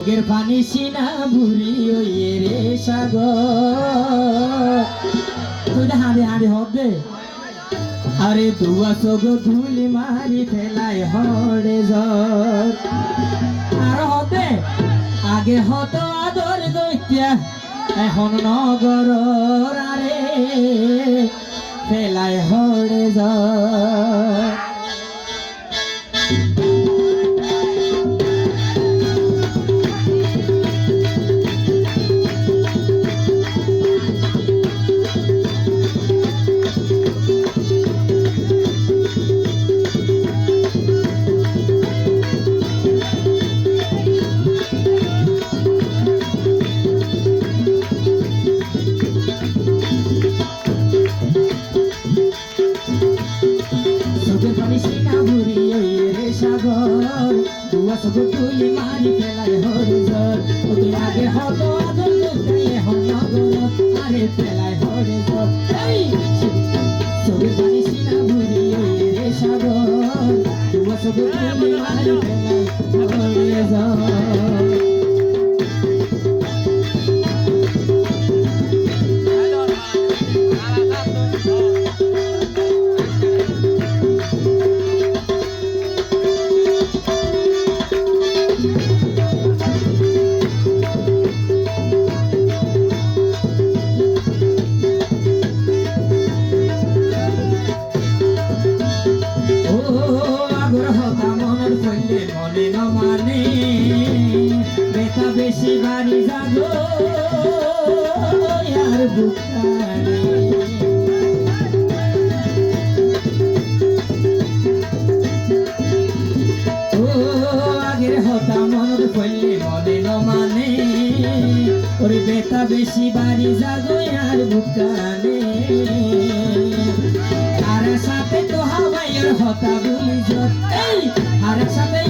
চোখের পানি সিনা বুড়ি ওয়ে রে সাগর। তুই হাঁড়ি হাঁড়ি হবে আরে দুয়া চোখ ধুলি মারি ফেলাই হরে জ্বর আর হবে আগে হতো আদর দৈত্যা, এখন নগর আরে ফেলাই হরে জ্বর সিনা ভুরি ওই রে সাগর। দুয়া চোখ তুলি মারি ফেলাই হরে জ্বর ও তুই আগে হতো আদর করতে এখন নগর। আরে ফেলাই হরে জ্বর এই! পানি সিনা ভুরি ওই রে সাগর। দুয়া চোখ তুলি মারি ফেলাই হরে মনে মানে? বেতা বেশি বাড়ি যাগো আর বুকারে আগের মনে? বেশি বাড়ি যাগো আর বুকারে আর সাথে তো হাওয়াইয়ের হতা বলি যত। আর সাথে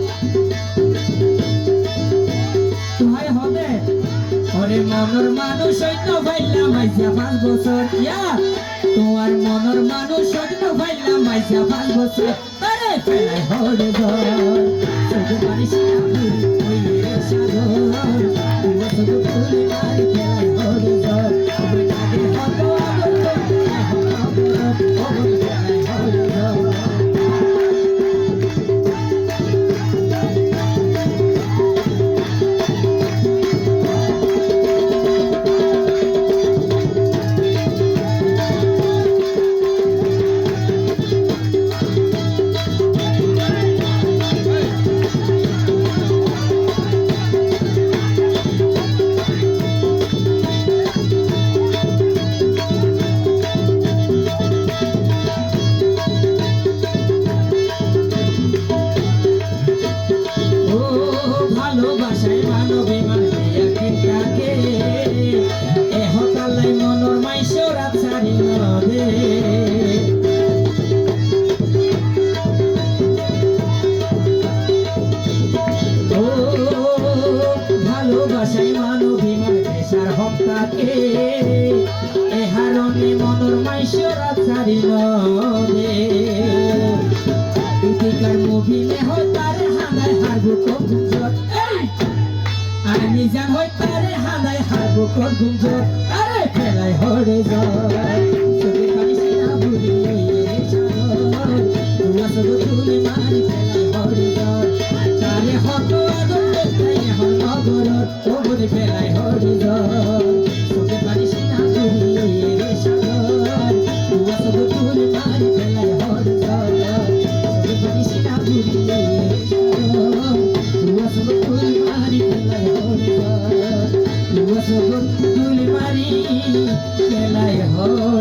মনের মানুষ সৈন্য ভাইলা মাইসা পাঁচ বছর। ইয়া! তোমার মনের মানুষ সৈন্য ভাইলা মাইসা পাঁচ বছর। আরে ফেলাই হরে ঘর। ওই রে সাগর। তুই রাখে। এহারণে মনোর মাইশরা ছাড়িল রে গীতিকার মুভি মে হয় তারে হানায় হারবো কর গুঞ্জর আর নিজান হয় তারে হানায় হারবো কর গুঞ্জর আরে ফেলায় হরে যায় Oh, হয়